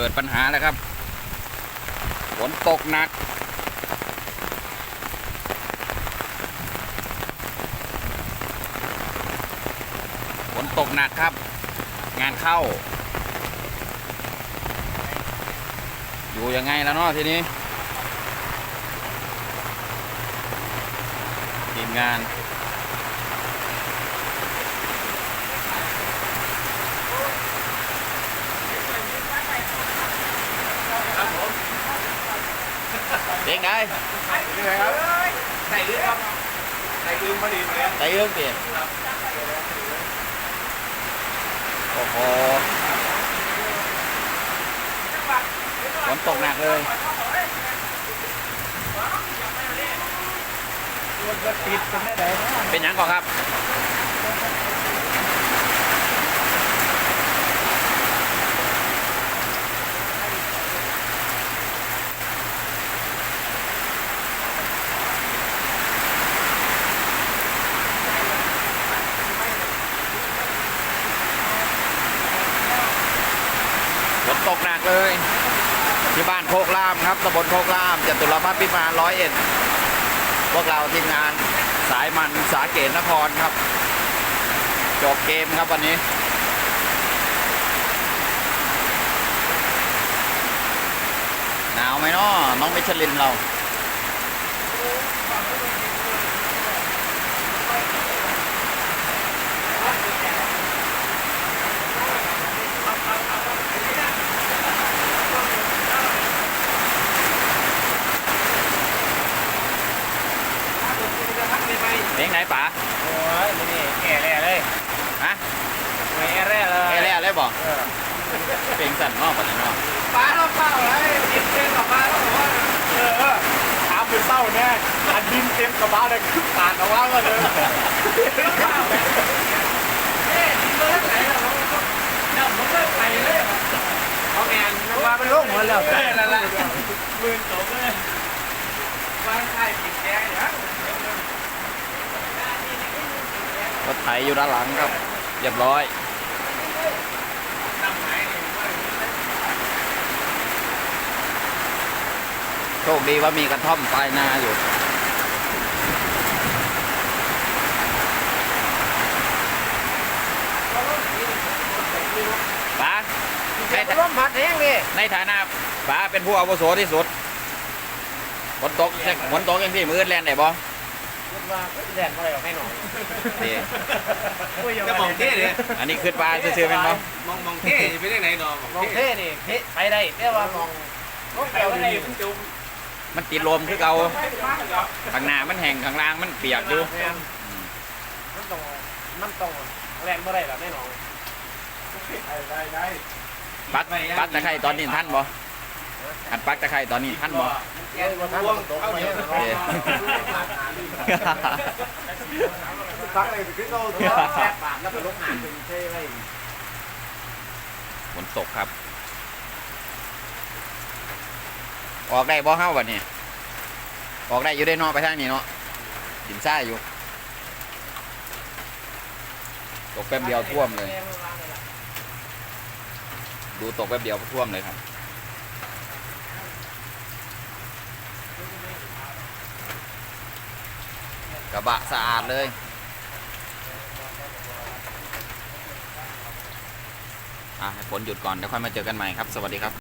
เกิดปัญหาแล้วครับฝนตกหนัก ฝนตกหนักครับ งานเข้า อยู่ยังไงแล้วเนาะทีนี้ ทีมงาน เด็กได้นี่ไงครับใส่ลืมครับใส่ลืมพอดีเลยใส่เรื่องเปลี่ยนโอ้โหฝนตกหนักเลยมันก็ติดกันได้ไหนนะเป็นหยังก่อนครับ กหนักเลย ที่บ้านโคกรามครับตำบลโคกรามจตุรพัฒน์พิมานร้อยเอ็ดพวกเราทีมงานสายมันสาเกตนครครับ จบเกมครับวันนี้หนาวไหมเนาะน้องมิชลินเรา เพลงไหนป๋าโอ้ยนี่แก่แร่เลยฮะไม่แก่แร่เลยเพลงแรกเลยบอกเออเพลงสั่นเนอกปะเนี่ยเนาะป้าเราเป้าเลยดินเต็มกระบะแล้วบอกว่าเออเออถามเป็นเต้าแน่อันดินเต็มกระบะเลยคือปาดเอาว่าก็เลยเป้าเลยเอ๊ะดินเลิกไหนล่ะเราก็เนี่ยมันเลิกไปเลยเขาแอนว่ามันลงหมดแล้วเออนั่นแหละหมื่นสองเลยบ้านใครกินแกงอย่าง ร ถไถอยู่ด้านหลังครับเรียบร้อยโชคดีว่ามีกระท่อมปลายนาอยู่ป๋าในแต่ร่มพัดแห้งดิในฐานะป๋าเป็นผู้อาวุโสที่สุดฝนตกฝนตกยังที่มือแลนได้บ่ คิดว่าแดดอะไรออกให้หน่อยนี่ จะมองเท่เลยอันนี้ขึ้นปลาซื่อๆเป็นบ่มองมองเท่ไปได้ไหนนอมองเท่นี่เท่ไปได้แต่ว่ามองมองไปว่าได้มันจุ่มมันติดลมคือเก่าข้างหน้ามันแห้งข้างล่างมันเปียกอยู่มันต้องมันต้องแรงเมื่อไรล่ะแน่นอน ได้ได้ ปักปักตะไคร้ตอนนี้ท่านบ่ อันปักตะไคร้ตอนนี้ท่านบ่แกว่าท่านตกไปเนี่ยโอเคตักเลยคือเราตัวแซ่บปากแล้วก็ลุกหาถึงเท่ไว้ฝนตกครับ ออกได้บ่เฮาบัดนี้ออกได้อยู่ได้เนอกไปทางนี้เนาะดินทราอยู่ ตกแป๊บเดียวท่วมเลย ดูตกแป๊บเดียวท่วมเลยครับ กระบะสะอาดเลยอะให้ฝนหยุดก่อน แล้วค่อยมาเจอกันใหม่ครับ สวัสดีครับ